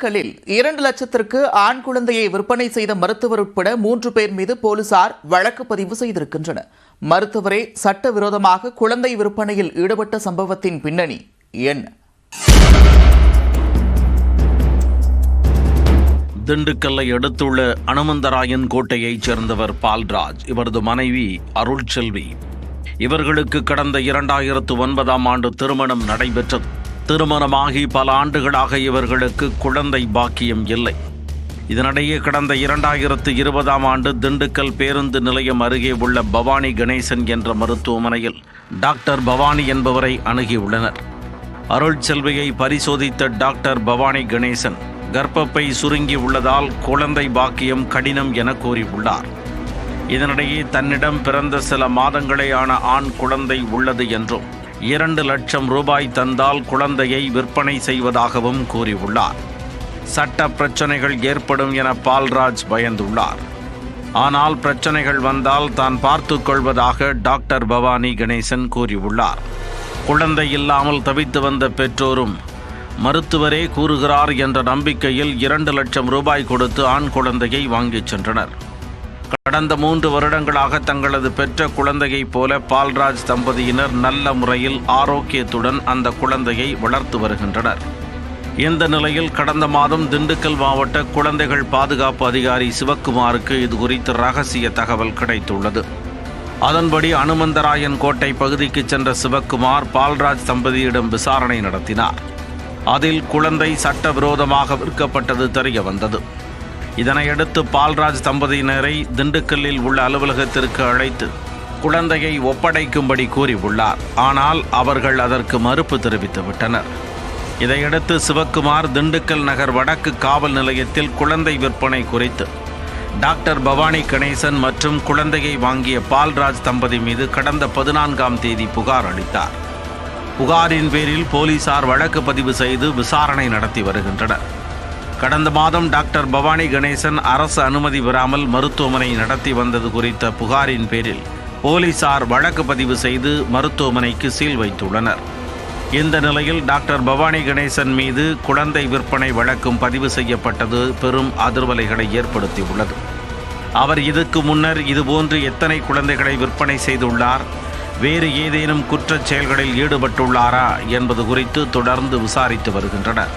கல்லில் இரண்டு லட்சத்திற்கு ஆண் குழந்தையை விற்பனை செய்த மருத்துவர் உட்பட மூன்று பேர் மீது போலீசார் வழக்கு பதிவு செய்திருக்கின்றனர். மருத்துவரே சட்டவிரோதமாக குழந்தை விற்பனையில் ஈடுபட்ட சம்பவத்தின் பின்னணி என்ன? திண்டுக்கல்லை அடுத்துள்ள அனுமந்தராயன் கோட்டையைச் சேர்ந்தவர் பால்ராஜ். இவரது மனைவி அருள்செல்வி. இவர்களுக்கு கடந்த இரண்டாயிரத்து ஒன்பதாம் ஆண்டு திருமணம் நடைபெற்றது. திருமணமாகி பல ஆண்டுகளாக இவர்களுக்கு குழந்தை பாக்கியம் இல்லை. இதனிடையே கடந்த இரண்டாயிரத்து இருபதாம் ஆண்டு திண்டுக்கல் பேருந்து நிலையம் அருகே உள்ள பவானி கணேசன் என்ற மருத்துவமனையில் டாக்டர் பவானி என்பவரை அணுகியுள்ளனர். அருள்செல்வியை பரிசோதித்த டாக்டர் பவானி கணேசன் கர்ப்பப்பை சுருங்கி உள்ளதால் குழந்தை பாக்கியம் கடினம் என கூறியுள்ளார். இதனிடையே தன்னிடம் பிறந்த சில மாதங்களேயான ஆண் குழந்தை உள்ளது என்றும் இரண்டு லட்சம் ரூபாய் தந்தால் குழந்தையை விற்பனை செய்வதாகவும் கூறியுள்ளார். சட்ட பிரச்சனைகள் ஏற்படும் என பால்ராஜ் பயந்துள்ளார். ஆனால் பிரச்சனைகள் வந்தால் தான் பார்த்து கொள்வதாக டாக்டர் பவானி கணேசன் கூறியுள்ளார். குழந்தை இல்லாமல் தவித்து வந்த பெற்றோரும் மருத்துவரே கூறுகிறார் என்ற நம்பிக்கையில் இரண்டு லட்சம் ரூபாய் கொடுத்து ஆண் குழந்தையை வாங்கிச் சென்றனர். கடந்த மூன்று வருடங்களாக தங்களது பெற்ற குழந்தையைப் போல பால்ராஜ் தம்பதியினர் நல்ல முறையில் ஆரோக்கியத்துடன் அந்த குழந்தையை வளர்த்து வருகின்றனர். இந்த நிலையில் கடந்த மாதம் திண்டுக்கல் மாவட்ட குழந்தைகள் பாதுகாப்பு அதிகாரி சிவக்குமாருக்கு இது குறித்து ரகசிய தகவல் கிடைத்துள்ளது. அதன்படி அனுமந்தராயன் கோட்டை பகுதிக்கு சென்ற சிவக்குமார் பால்ராஜ் தம்பதியிடம் விசாரணை நடத்தினார். அதில் குழந்தை சட்டவிரோதமாக விற்கப்பட்டது தெரிய வந்தது இதனையடுத்து பால்ராஜ் தம்பதியினரை திண்டுக்கல்லில் உள்ள அலுவலகத்திற்கு அழைத்து குழந்தையை ஒப்படைக்கும்படி கூறியுள்ளார். ஆனால் அவர்கள் அதற்கு மறுப்பு தெரிவித்து விட்டனர். இதையடுத்து சிவக்குமார் திண்டுக்கல் நகர் வடக்கு காவல் நிலையத்தில் குழந்தை விற்பனை குறித்து டாக்டர் பவானி கணேசன் மற்றும் குழந்தையை வாங்கிய பால்ராஜ் தம்பதி மீது கடந்த பதினான்காம் தேதி புகார் அளித்தார். புகாரின் பேரில் போலீசார் வழக்கு பதிவு செய்து விசாரணை நடத்தி வருகின்றனர். கடந்த மாதம் டாக்டர் பவானி கணேசன் அரசு அனுமதி பெறாமல் மருத்துவமனை நடத்தி வந்தது குறித்த புகாரின் பேரில் போலீசார் வழக்கு பதிவு செய்து மருத்துவமனைக்கு சீல் வைத்துள்ளனர். இந்த நிலையில் டாக்டர் பவானி கணேசன் மீது குழந்தை விற்பனை வழக்கும் பதிவு செய்யப்பட்டது பெரும் அதிர்வலைகளை ஏற்படுத்தியுள்ளது. அவர் இதுக்கு முன்னர் இதுபோன்று எத்தனை குழந்தைகளை விற்பனை செய்துள்ளார் வேறு ஏதேனும் குற்றச் செயல்களில் ஈடுபட்டுள்ளாரா என்பது குறித்து தொடர்ந்து விசாரித்து வருகின்றனர்.